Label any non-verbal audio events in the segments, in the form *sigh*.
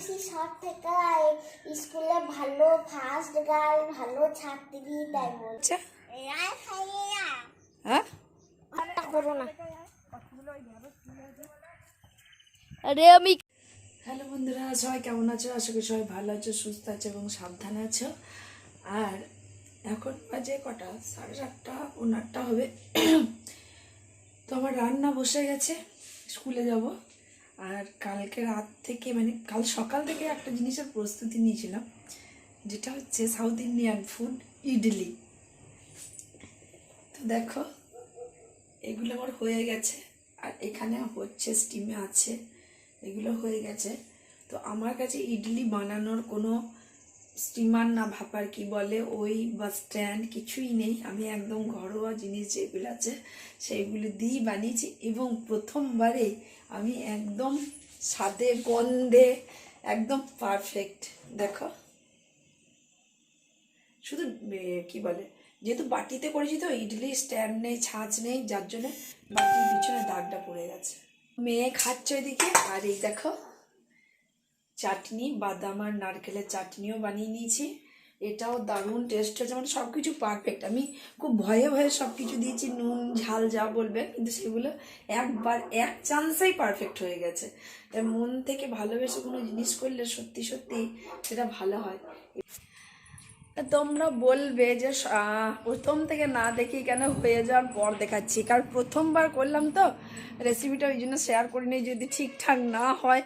খুশি সব থেকে স্কুলে ভালো ফার্স্ট গার্ল ভালো ছাত্রী তাই বলছে। হ্যাঁ? করো না। আরে আমি হ্যালো বন্ধুরা সবাই কেমন আছো? আশা করি সবাই ভালো আছো সুস্থ আছো এবং সাবধান আছো। আর এখন বাজে কটা? সাড়ে সাতটা আটটা হবে। তো আমার রান্না বসে গেছে স্কুলে যাব। আর কালকে রাত থেকে মানে কাল সকাল থেকে একটা জিনিসের প্রস্তুতি নিয়েছিলাম, যেটা হচ্ছে সাউথ ইন্ডিয়ান ফুড ইডলি তো দেখো, এগুলো আমার হয়ে গেছে, আর এখানে হচ্ছে স্টিমে আছে, এগুলো হয়ে গেছে। তো আমার কাছে ইডলি বানানোর কোনো স্টিমার না ভাপার কি বলে, ওই বা স্ট্যান্ড কিছুই নেই। আমি একদম ঘরোয়া জিনিস যেগুলো আছে, সেইগুলো দিয়েই বানিয়েছি এবং প্রথমবারে আমি একদম স্বাদে, গন্ধে, একদম পারফেক্ট দেখো। শুধু কি বলে? যেহেতু বাটিতে করেছি তো, ইডলি স্ট্যান্ড নেই, ছাঁচ নেই, যার জন্যে বাটির পিছনে দাগটা পড়ে গেছে। মেয়ে খাচ্ছে ওইদিকে, আর এই দেখো, চাটনি, বাদাম আর নারকেলের চাটনিও বানিয়ে নিয়েছি। এটাও দারুণ টেস্ট হয়েছে মানে সব কিছু পারফেক্ট আমি খুব ভয়ে ভয়ে সব কিছু দিয়েছি, নুন, ঝাল যা বলবেন কিন্তু সেগুলো একবার এক চান্সেই পারফেক্ট হয়ে গেছে। তাই মন থেকে ভালোবেসে কোনো জিনিস করলে সত্যি সত্যি সেটা ভালো হয়। তোমরা বলবে যে প্রথম থেকে না দেখি কেন হয়ে যাওয়ার পর দেখাচ্ছি। কারণ প্রথমবার করলাম তো রেসিপিটা ওই জন্য শেয়ার করিনি, যদি ঠিকঠাক না হয়।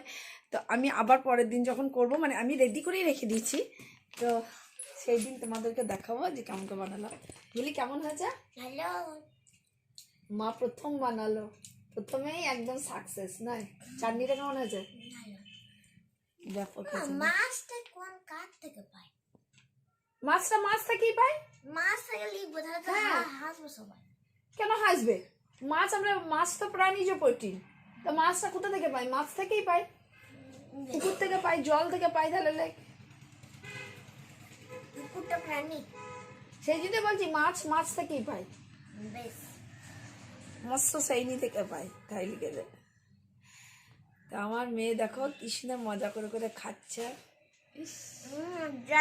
তো আমি আবার পরের দিন যখন করব মানে আমি রেডি করেই রেখে দিয়েছি। তো সেই দিন তোমাদেরকে দেখাবো যে কেমন করে বানালাম। বুঝলি কেমন হয়েছে? হ্যালো মা প্রথম বানালো। প্রথমেই একদম সাকসেস নয় চাটনিটা কেমন হয়েছে? ব্যাপক মাছটা কোন কাঠ থেকে পাই মাছটা মাছ থেকেই পাই মাছ থেকে লিখব তাহলে তো হ্যাঁ। হাসবো সবাই। কেন হাসবে? মাছ আমরা মাছ তো প্রাণীজ প্রোটিন। তো মাছটা কোথা থেকে পাই মাছ থেকেই পাই পুকুর থেকে পাই জল থেকে পাই তাহলে লে- কুকুরটা প্রাণী সেই জন্য বলছি মাছ মাছ থেকেই পাই। বেশ। মৎস্য শ্রেণি থেকে পাই তাই গেলে। তা আমার মেয়ে দেখো কি সুন্দর মজা করে করে খাচ্ছে।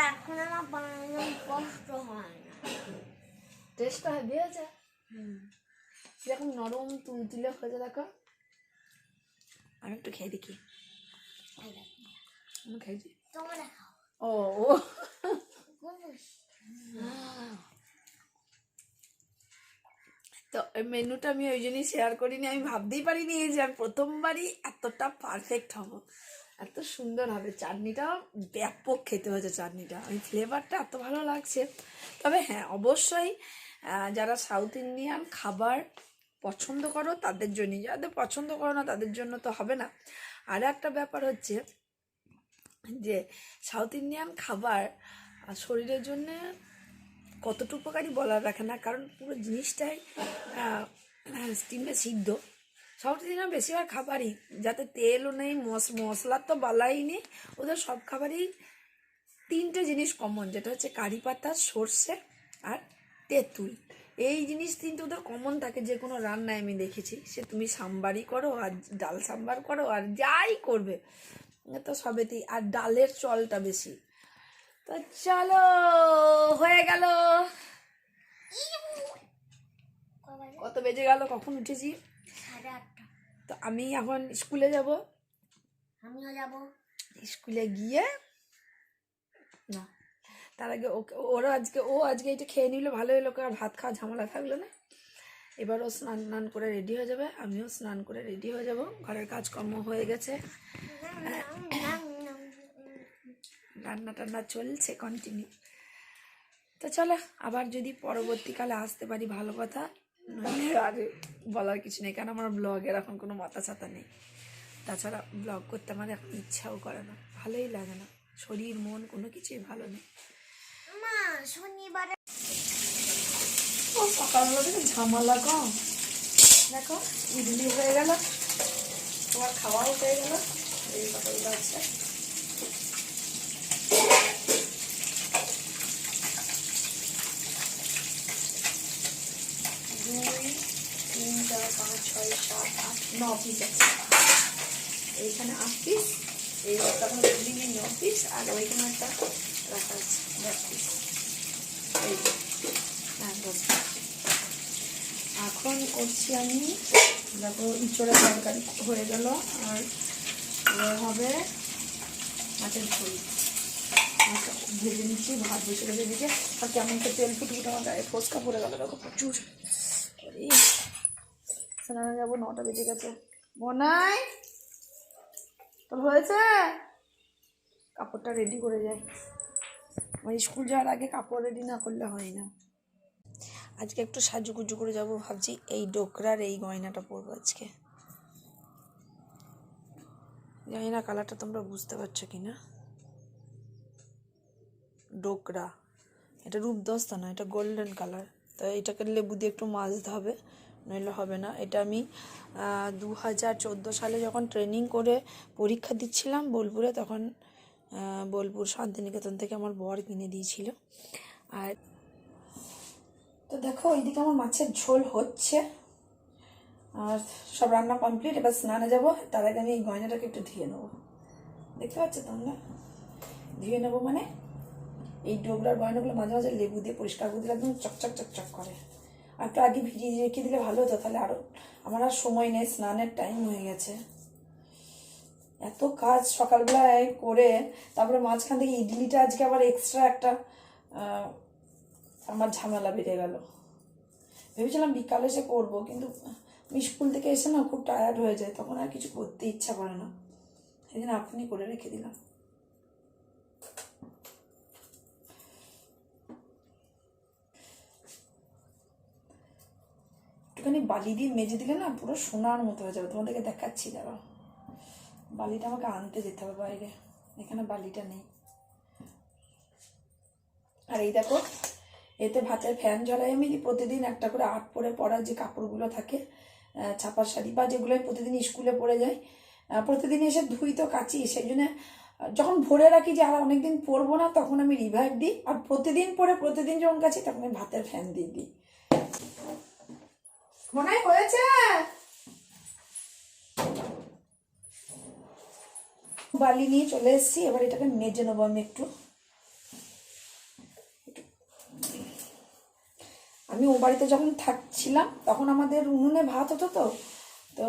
এখন আমার বানানো কষ্ট হয় না। টেস্টটা হেভি হয়েছে? যেরকম নরম তুলতুলে হয়েছে দেখো। আমি একটু খেয়ে দেখি। আমি খাইছি। ও ও? তো এই মেনুটা আমি ওই জন্যই শেয়ার করিনি, আমি ভাবতেই পারিনি যে আমি প্রথমবারই এতটা পারফেক্ট হব। এত সুন্দর হবে চাটনিটা ব্যাপক খেতে হয়েছে চাটনিটা। ওই ফ্লেভারটা এত ভালো লাগছে। তবে হ্যাঁ অবশ্যই যারা সাউথ ইন্ডিয়ান খাবার পছন্দ করো, তাদের জন্যই। যাদের পছন্দ করো না, তাদের জন্য তো হবে না। আর একটা ব্যাপার হচ্ছে যে সাউথ ইন্ডিয়ান খাবার আহ, শরীরের জন্য কতটুকু উপকারী বলার রাখে না কারণ পুরো জিনিসটাই স্টিমে সিদ্ধ। সাউথ ইন্ডিয়ান বেশিরভাগ খাবারই যাতে তেলও নেই মশ মশলার তো বালাই নেই ওদের সব খাবারই তিনটে জিনিস কমন যেটা হচ্ছে কারি পাতা সর্ষে আর তেঁতুল। এই জিনিস তিনটে ওদের কমন থাকে যে কোনো রান্নায় আমি দেখেছি। সে তুমি সাম্বারই করো আর ডাল সাম্বার করো আর যাই করবে তো সবেতেই। আর ডালের চলটা বেশি। তো চলো হয়ে গেল। কত বেজে গেল কখন উঠেছি? তো আমি এখন স্কুলে যাব। আমিও যাব। স্কুলে গিয়ে না তার আগে ওকে ওরা আজকে ও আজকে এটা খেয়ে নিলে ভালো হলো আর ভাত খাওয়া ঝামেলা থাকল না। এবার ও স্নান টান করে রেডি হয়ে যাবে আমিও স্নান করে রেডি হয়ে যাব। ঘরের কাজকর্ম হয়ে গেছে। রান্না টান্না চলছে কন্টিনিউ তো চলো আবার যদি পরবর্তীকালে আসতে পারি ভালো কথা নইলে আর বলার কিছু নেই কারণ আমার ব্লগের এখন কোনো মাথা ছাতা নেই। তাছাড়া ব্লগ করতে আমার এখন ইচ্ছাও করে না ভালোই লাগে না। শরীর মন কোনো কিছুই ভালো নেই। মা শনিবারে ও সকালবেলা থেকে ঝামেলা কম। দেখো ইডলি হয়ে গেল তোমার খাওয়াও হয়ে গেল এই সকালটা আছে ছয় সাত আট ন পিস আছে এইখানে আট পিস এই তখন দিনে পিস আর ওইখানে একটা রাখা আছে দশ পিস এই। এখন করছি আমি, দেখো ইঁচড়ের তরকারি হয়ে গেল, আর হবে মাছের ঝোল ভেজে নিচ্ছি, ভাত বসে গেছে দিকে আর কেমন তেল ফুটে ফুটে আমার গায়ে ফোসকা পড়ে গেল, দেখো প্রচুর স্নানে যাব, নটা বেজে গেছে। মনাই, তোর হয়েছে? কাপড়টা রেডি করে যাই আমার স্কুল যাওয়ার আগে কাপড় রেডি না করলে হয় না। আজকে একটু সাজুগুজু করে যাব ভাবছি, এই ডোকরার এই গয়নাটা পরবো আজকে। জানি না কালারটা তোমরা বুঝতে পারছ কি না ডোকরা। এটা রূপদস্তা না, এটা গোল্ডেন কালার তো এটাকে লেবু দিয়ে একটু মাজতে হবে নইলে হবে না। এটা আমি দু হাজার চোদ্দ সালে যখন ট্রেনিং করে পরীক্ষা দিচ্ছিলাম বোলপুরে, তখন বোলপুর শান্তিনিকেতন থেকে আমার বর কিনে দিয়েছিল। আর তো দেখো, ওইদিকে আমার মাছের ঝোল হচ্ছে। আর সব রান্না কমপ্লিট এবার স্নানে যাব। তার আগে আমি এই গয়নাটাকে একটু ধুয়ে নেব। দেখতে পাচ্ছ তোমরা? ধুয়ে নেব মানে? এই ডোগরার গয়নাগুলো মাঝে মাঝে লেবু দিয়ে পরিষ্কার করে দিলে একদম চকচক চকচক করে। একটু আগে ভিজিয়ে রেখে দিলে ভালো হতো, তাহলে আরও আমার আর সময় নেই, স্নানের টাইম হয়ে গেছে। এত কাজ সকালবেলায় করে, তারপরে মাঝখান থেকে ইডলিটা আজকে আবার এক্সট্রা একটা আমার ঝামেলা বেড়ে গেল। ভেবেছিলাম বিকালে এসে করব, কিন্তু স্কুল থেকে এসে না খুব টায়ার্ড হয়ে যায় তখন আর কিছু করতে ইচ্ছা করে না। জন্য এখনই করে রেখে দিলাম। একটুখানি বালি দিয়ে মেজে দিলে না পুরো সোনার মতো হয়ে যাবে। তোমাদেরকে দেখাচ্ছি দাঁড়াও। বালিটা আমাকে আনতে যেতে হবে বাইরে। এখানে বালিটা নেই। আর এই দেখো এতে ভাতের ফ্যান ঝরাই আমি প্রতিদিন একটা করে আট পরে পরার যে কাপড়গুলো থাকে ছাপার শাড়ি বা যেগুলো প্রতিদিন স্কুলে পরে আহ, প্রতিদিন এসে ধুই তো কাচি সেই জন্য যখন ভরে রাখি যে আর অনেকদিন পরবো না তখন আমি রিভাইভ দিই। আর প্রতিদিন পরে প্রতিদিন যখন কাচি তখন আমি ভাতের ফ্যান দিয়ে দিই। মনে হয় হয়েছে? বালি নিয়ে চলে এসেছি। এবার এটাকে মেজে নেব আমি একটু। আমি ও বাড়িতে যখন থাকছিলাম, তখন আমাদের উনুনে ভাত হতো তো। তো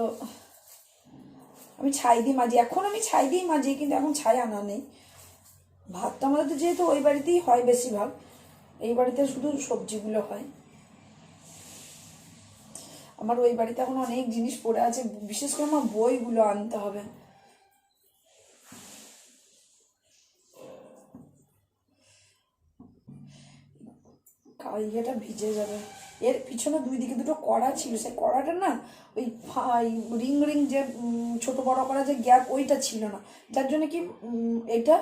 আমি ছাই দিয়ে মাজি। এখন আমি ছাই দিয়েই মাজি, কিন্তু এখন ছাই আনা নেই। ভাতটা আমাদের তো যেহেতু ওই বাড়িতেই হয় বেশিরভাগ। এই বাড়িতে শুধু সবজিগুলো হয়। আমার ওই বাড়িতে এখন অনেক জিনিস পড়ে আছে, বিশেষ করে আমার বইগুলো আনতে হবে। ভিজে যাবে। এর পিছনে দুই দিকে দুটো কড়া ছিল, সেই কড়াটা না ওই রিং রিং যে ছোট বড় করা যে গ্যাপ, ওইটা ছিল না। যার জন্য কি এটা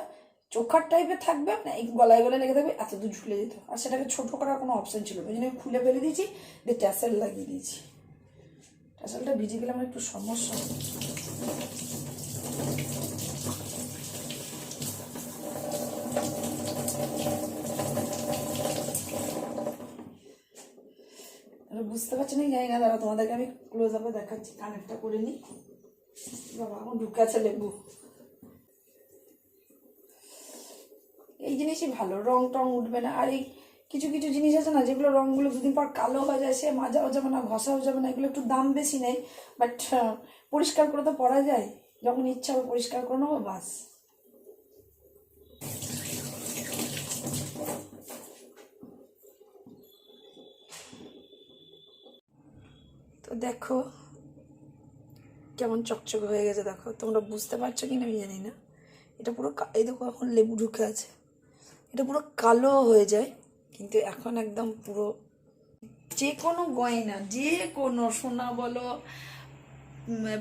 চোখার টাইপের থাকবে না এই গলায় গলায় লেগে থাকবে এত দূর ঝুলে যেত। আর সেটাকে ছোট করার কোনো অপশন ছিল না। ওই জন্য খুলে ফেলে দিয়েছি, দিয়ে ট্যাসেল লাগিয়ে দিয়েছি। ট্যাসেলটা ভিজে গেলে আমার একটু সমস্যা। বুঝতে পারছি না, জানি না তোমাদেরকে আমি ক্লোজ আপে দেখাচ্ছি কানেক্টটা করে নিই বাবা, আমার ঢুকে আছে লেবু। এই জিনিসই ভালো রং টং উঠবে না। আর এই কিছু কিছু জিনিস আছে না যেগুলো রঙগুলো দুদিন পর কালো হয়ে যায়, সে মাজাও যাবে না, ঘষাও যাবে না, এগুলো একটু দাম বেশি নেই বাট পরিষ্কার করে তো পরা যায়। যখন ইচ্ছা হবে পরিষ্কার করে নেব, বাস। তো দেখো কেমন চকচকে হয়ে গেছে, দেখো। তোমরা বুঝতে পারছ কি না আমি জানি না। এটা পুরো এই দেখো এখন লেবু ঢুকে আছে। এটা পুরো কালো হয়ে যায়। কিন্তু এখন একদম পুরো যে কোনো গয়না, যে কোনো সোনা বলো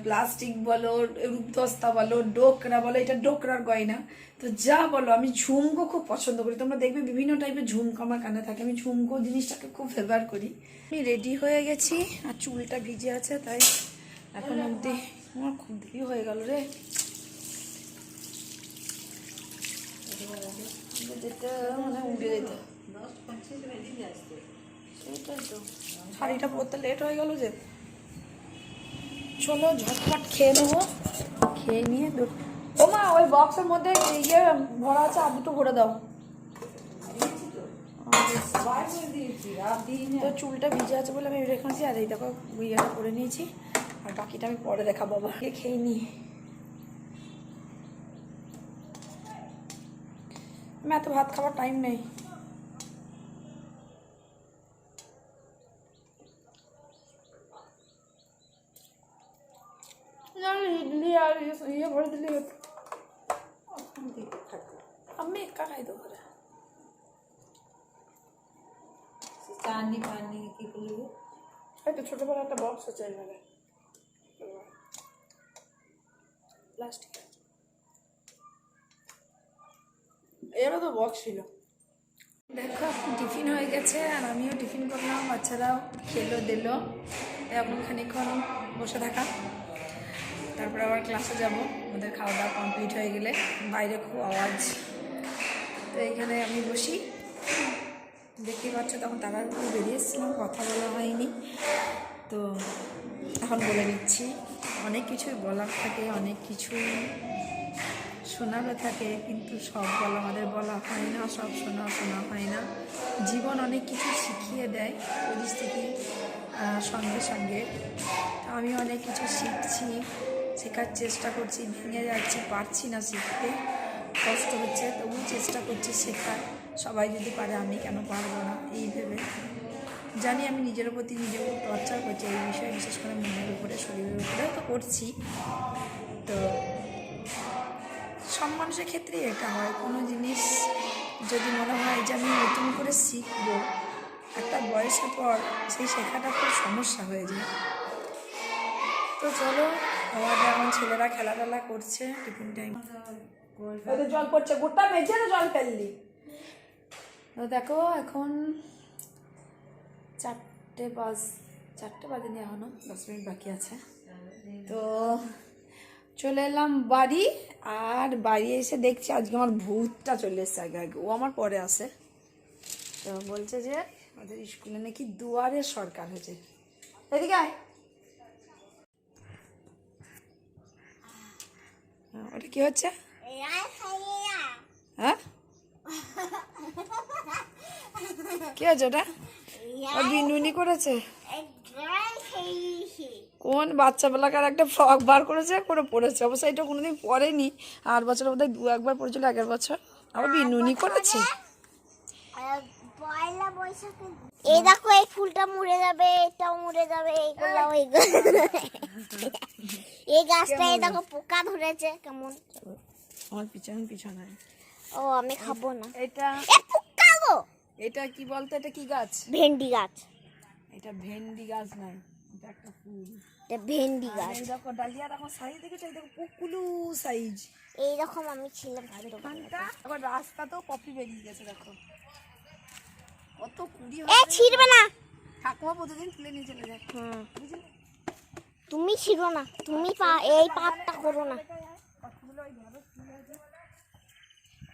প্লাস্টিক বলো, রূপদস্তা বলো, ডোকরা বলো, এটা ডোকরার গয়না। তো যা বলো, আমি ঝুমকো খুব পছন্দ করি। তোমরা দেখবে বিভিন্ন টাইপের ঝুমকো আমার কানে থাকে। আমি ঝুমকো জিনিসটাকে খুব ফেভার করি। আমি রেডি হয়ে গেছি, আর চুলটা ভিজে আছে, তাই এখন অবধি আমার খুব দেরি হয়ে গেল রে। যেতে মানে উঠে যেতে তো। শাড়িটা পরতে লেট হয়ে গেল যে। চলো ঝটপট খেয়ে নেব। খেয়ে নিয়ে ও মা ওই বক্সের মধ্যে ইয়ে ভরা আছে আর দুটো ভরে দাও। তো চুলটা ভিজে আছে বলে আমি রেখেছি আর এই দেখো ইয়েটা করে নিয়েছি। আর বাকিটা আমি পরে দেখাবো বাবাকে খেয়ে নিই। আমি এত ভাত খাবার টাইম নেই না ইডলি আর ইয়ে- ভরে দিলে আমি একা খাই দেবো রে। চাটনি পানি কি করলি এই তো ছোটবেলা একটা বক্স আছে এইভাবে প্লাস্টিক এরও তো বক্স ছিল দেখো টিফিন হয়ে গেছে আর আমিও টিফিন করলাম বাচ্চারাও খেলো দিল। এখন খানিক্ষণ বসে থাকা। তারপর আবার ক্লাসে যাব। ওদের খাওয়া দাওয়া কমপ্লিট হয়ে গেলে বাইরে খুব আওয়াজ। তো এখানে আমি বসি। দেখতে পাচ্ছ, তখন তারা একটু বেরিয়ে এসেছিলাম কথা বলা হয়নি। তো এখন বলে দিচ্ছি, অনেক কিছুই বলার থাকে, অনেক কিছুই শোনারও থাকে, কিন্তু সব বলা আমাদের বলা হয় না, সব শোনা শোনা হয় না। জীবন অনেক কিছু শিখিয়ে দেয় পরিস্থিতি সঙ্গে সঙ্গে। আমি অনেক কিছু শিখছি। শেখার চেষ্টা করছি, ভেঙে যাচ্ছি, পারছি না শিখতে। কষ্ট হচ্ছে তবু চেষ্টা করছি শেখার। সবাই যদি পারে, আমি কেন পারব না? এই ভেবে। জানি আমি নিজের প্রতি নিজেও টর্চার করছি, এই বিষয়ে বিশেষ করে মনের উপরে, শরীরের উপরেও তো করছি। তো সব মানুষের ক্ষেত্রে এটা হয়। কোনো জিনিস যদি মনে হয় যে আমি নতুন করে শিখব, একটা বয়সের পর সেই শেখাটা খুব সমস্যা হয়ে যায়। তো চলো আমাদের এখন ছেলেরা খেলাধুলা করছে টিফিন টাইম জল পড়ছে গোটা মেঝে তো জল ফেললি। তো দেখো এখন চারটে বাজ চারটে বাজেনি এখনও দশ মিনিট বাকি আছে। তো চলে এলাম বাড়ি আর বাড়ি এসে দেখছি আজকে আমার ভূতটা চলে এসছে আগে আগে ও আমার পরে আসে তো বলছে যে আমাদের স্কুলে নাকি দুয়ারে সরকার হয়েছে। এদিকে আয়। ওটা কি হচ্ছে? হ্যাঁ? কি হচ্ছে ওটা? বিনুনি করেছে? কোন বাচ্চা বেলাকার একটা ফ্রক বার করেছে করে পড়েছে অবশ্য এটা কোনোদিন পরেনি। আট বছর বোধহয় দু একবার পড়েছিল আগের বছর। আবার বিনুনি করেছে? পয়লা বৈশাখে এই দেখো এই ফুলটা মরে যাবে এটাও মরে যাবে এইগুলো ওইগুলো এই গাছটা এই দেখো পোকা ধরেছে কেমন? আমার পিছন পিছনে। ও আমি খাব না। এটা এ পোকা গো! এটা কি বলতো এটা কি গাছ? ভেন্ডি গাছ। এটা ভেন্ডি গাছ নাই এটা একটা ফুল। এটা ভেন্ডি গাছ। এই দেখো ডালিয়া দেখো সাইজ দেখেছ এই দেখো পুকুলু সাইজ এইরকম আমি ছিলাম আবার রাস্তা তো কপি বেরিয়ে গেছে দেখো। কত কুড়ি এ ছিড়বে না। ঠাকুমা প্রতিদিন তুলে নিয়ে চলে যায়। হুম। তুমি ছিড়ো না। তুমি পা এই পাপটা করো না।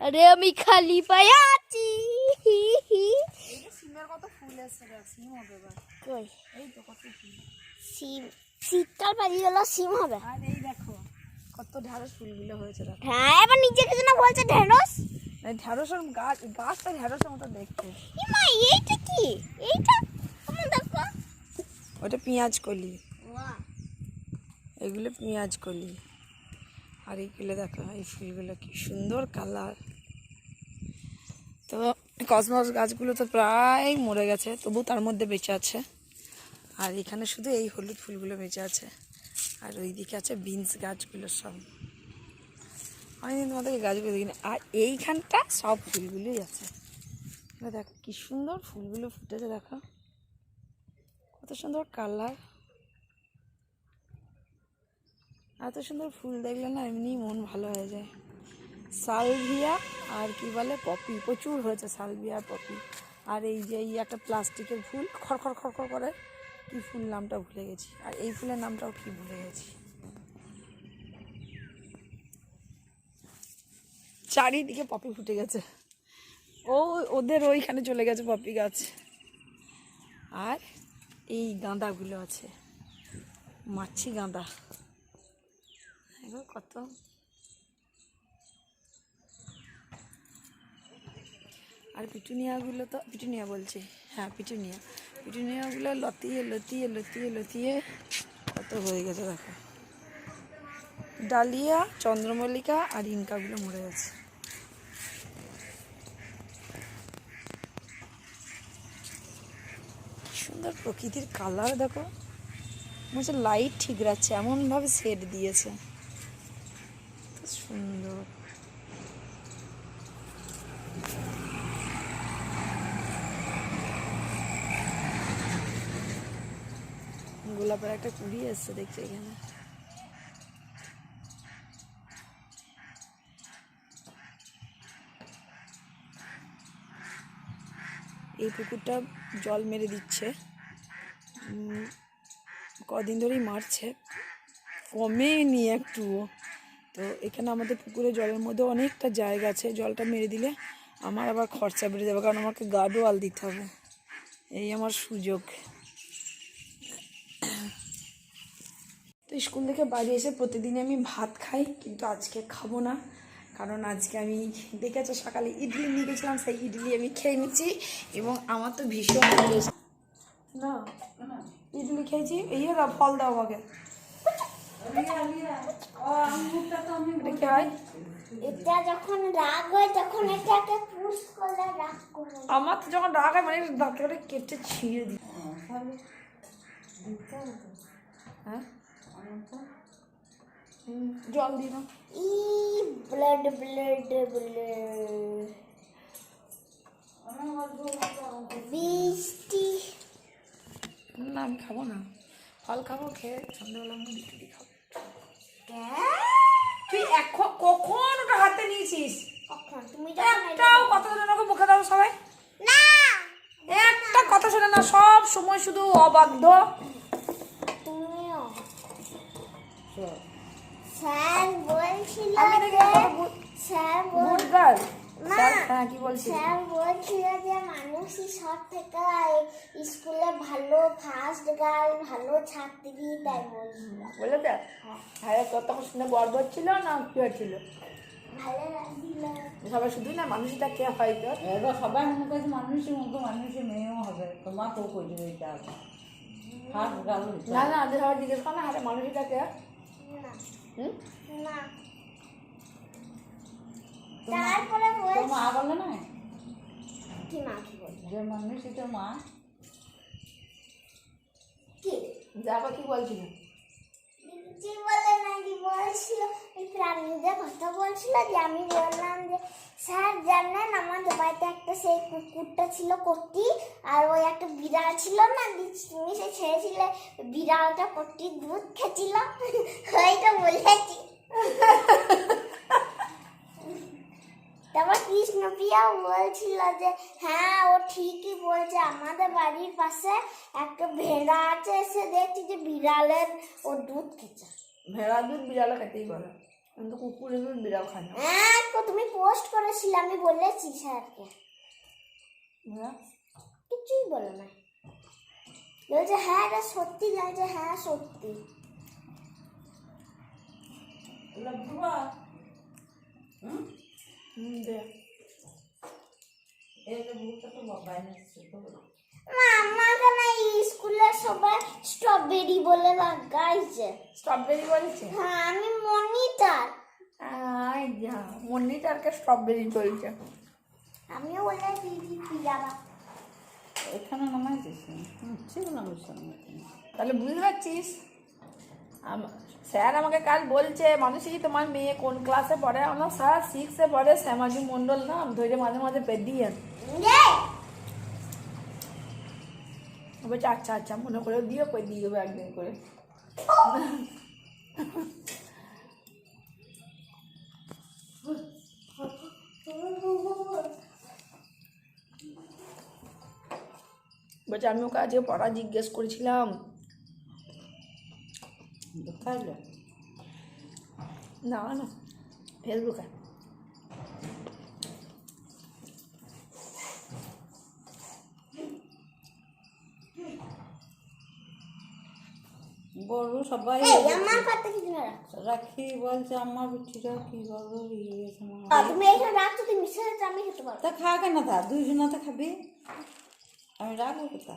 আরে আমি খালি পায়ে আছি। সিমের কত ফুল সিম হবে কই? এই তো কত ফুল। সিম শীতকাল বাড়ি গেল সিম হবে। আর এই দেখো কত ঢেঁড়স ফুলগুলো হয়েছে হ্যাঁ এবার নিজে কিছু না বলছে ঢেঁড়স? এই ঢেঁড়সের গাছ গাছটা ঢেঁড়সের মতো দেখতে। ইমা এইটা কি? এইটা? আমার দেখো। ওটা পেঁয়াজ কলি। এগুলো পেঁয়াজ কলি। আর এইগুলো দেখো এই ফুলগুলো কি সুন্দর কালার। তো কসমস গাছগুলো তো প্রায় মরে গেছে তবু তার মধ্যে বেঁচে আছে। আর এখানে শুধু এই হলুদ ফুলগুলো বেঁচে আছে। আর ওইদিকে আছে বিনস গাছগুলো সব। অনেকদিন তোমাদেরকে গাছগুলো দেখিনি। আর এইখানটা সব ফুলগুলোই আছে। দেখো কি সুন্দর ফুলগুলো ফুটেছে, দেখো। কত সুন্দর কালার। এত সুন্দর ফুল দেখলে না এমনি মন ভালো হয়ে যায়। সালভিয়া আর কি বলে, পপি। প্রচুর হয়েছে সালভিয়া পপি। আর এই যে, এই একটা প্লাস্টিকের ফুল, খড়খড় খড়খড় করে। কি ফুল নামটা ভুলে গেছি। আর এই ফুলের নামটাও কি ভুলে গেছি। চারিদিকে পপি ফুটে গেছে। ও, ওদের ওইখানে চলে গেছে পপি গাছ। আর এই গাঁদাগুলো আছে। মাছি গাঁদা। কত। আর পিটুনিয়াগুলো তো, পিটুনিয়া বলছি। হ্যাঁ পিটুনিয়া। পিটুনিয়াগুলো লতিয়ে লতিয়ে লতিয়ে লতিয়ে কত হয়ে গেছে দেখো। ডালিয়া, চন্দ্রমল্লিকা আর ইনকাগুলো মরে গেছে। সুন্দর প্রকৃতির কালার, দেখো। মনে লাইট ঠিক রাখছে, এমনভাবে সেট দিয়েছে। সুন্দর। গোলাপের একটা কুড়ি এসছে দেখছি এখানে। এই পুকুরটা জল মেরে দিচ্ছে। কদিন ধরেই মারছে। কমে নি একটুও। তো এখানে আমাদের পুকুরে জলের মধ্যে অনেকটা জায়গা আছে। জলটা মেরে দিলে আমার আবার খরচা বেড়ে যাবে, কারণ আমাকে গার্ডওয়াল দিতে হবে। এই আমার সুযোগ। তো স্কুল থেকে বাড়ি এসে প্রতিদিন আমি ভাত খাই, কিন্তু আজকে খাব না। কারণ আজকে আমি দেখেছ সকালে ইডলি নিয়ে গেছিলাম সেই ইডলি আমি খেয়ে নিচ্ছি এবং আমার তো ভীষণ ভালো। না ইডলি খেয়েছি এই দাও ফল দাও আমাকে। এটা যখন রাগ হয় তখন এটাকে পুশ করলে রাগ করে। আমার তো যখন রাগ হয় মানে দাঁতে করে কেটে ছিঁড়ে দিই। হ্যাঁ জল দিই না ই ব্লাড ব্লাড ব্লাড বৃষ্টি না আমি খাব না। ফল খাব খেয়ে সন্ধ্যাবেলা মুড়ি টুড়ি খাব। তুই এখন কখন ওটা হাতে নিয়েছিস? কখন? তুমি একটাও কথা শোনে ওকে মুখে দাও সবাই। না! একটা কথা শোনে না সব সময় শুধু অবাধ্য। তুমিও। স্যার বলছিল স্যার গুড গার্ল না। হ্যাঁ কি বলছিস? স্যার বলছিল যে মানুষই সব থেকে স্কুলে ভালো ফার্স্ট গার্ল ভালো ছাত্রী তাই বলছিল। বলেছে? হ্যাঁ। তোর তখন শুনে গর্ব হচ্ছিল না কি হচ্ছিল ভালো লাগছিল। সবাই শুধুই না মানুষটা কে হয় তোর? এবার সবাই মনে করছে মানুষের মতো মানুষের মেয়েও হবে। তোমাকেও করবে এটা। গাল না না আমাদের সবাই জিজ্ঞেস কর না আরে মানুষটা কে? তোর মা বলে না কি মা কি বলে যে মানুষ তোর মা। কি? কি বলছিল? বলে নাকি? বলছিল ওই প্রাণীদের কথা বলছিল যে, আমি বললাম যে, স্যার, জানেন আমাদের বাড়িতে একটা সেই কুকুরটা ছিল কটি আর ওই একটা বিড়াল ছিল না তুমি সে ছেড়েছিলে, বিড়ালটা কটির দুধ খেয়েছিল। *laughs* ওইটা বলেছি। *laughs* তারপর কৃষ্ণপ্রিয়াও বলছিল যে হ্যাঁ ও ঠিকই বলছে। আমাদের বাড়ির পাশে একটা ভেড়া আছে এসে দেখছি যে বিড়ালের ও দুধ খেছে ভেড়া দুধ বিড়ালে খেতেই পারে। কিন্তু কুকুরের দুধ বিড়াল খায় না। হ্যাঁ তুমি পোস্ট করেছিলে আমি বলেছি স্যারকে। হ্যাঁ? কিছুই বলো না। বলছে হ্যাঁ এটা সত্যি লাগছে হ্যাঁ সত্যি। হুম? স্কুলে সবাই স্ট্রবেরি বলে লাগাইছে স্ট্রবেরি বলছে? হ্যাঁ আমি মনিটার স্ট্রবেরি চলছে আমিও বলে দিদি পিয়ারা এখানে নামাইছিস? ঠিক নামিস তাহলে বুঝতে পারছিস? স্যার আমাকে কাল বলছে মানুষই তোমার মেয়ে কোন ক্লাসে পড়ে? আমার স্যার সিক্সে পড়ে শ্যামাজু মণ্ডল নাম ধরে মাঝে মাঝে পেদিয়েন রে বলছে আচ্ছা আচ্ছা মনে করে দিও কই দিয়ে দেবো একদিন করে। বলছে আমি ওকে আজকে পড়া জিজ্ঞেস করেছিলাম। খাইলে না না ফেসবুকে বড় সবাই আমার পাতে কিছু না রাখছো রাখি বলছে আমার বিটিটা কি করব ইয়ে গেছে। আহ, তুমি এখানে রাখছো তুমি মিশে যাচ্ছে আমি খেতে পারব তা খা কেন তা দুইজনাতে খাবি আমি রাখব কোথা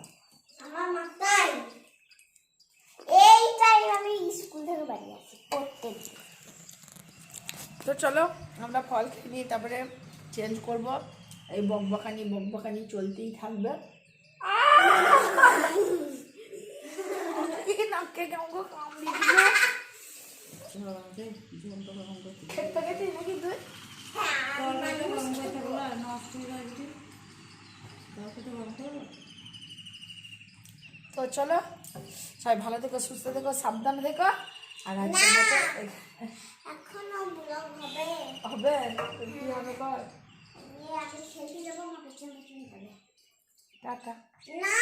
আমার মাথায় স্কুল থেকে বাড়ি আসি দিন। তো চলো, আমরা ফল খেয়ে নিই তারপরে চেঞ্জ করব। এই বকবকানি বকবকানি চলতেই থাকবে। *laughs* তো চলো সবাই ভালো থেকো সুস্থ থেকো সাবধানে থেকো। আর এখনও ব্লগ হবে। হবে? কি হবে? কর আমি খেলতে যাব আমার পেছন পেছন যাবে। টাটা। না!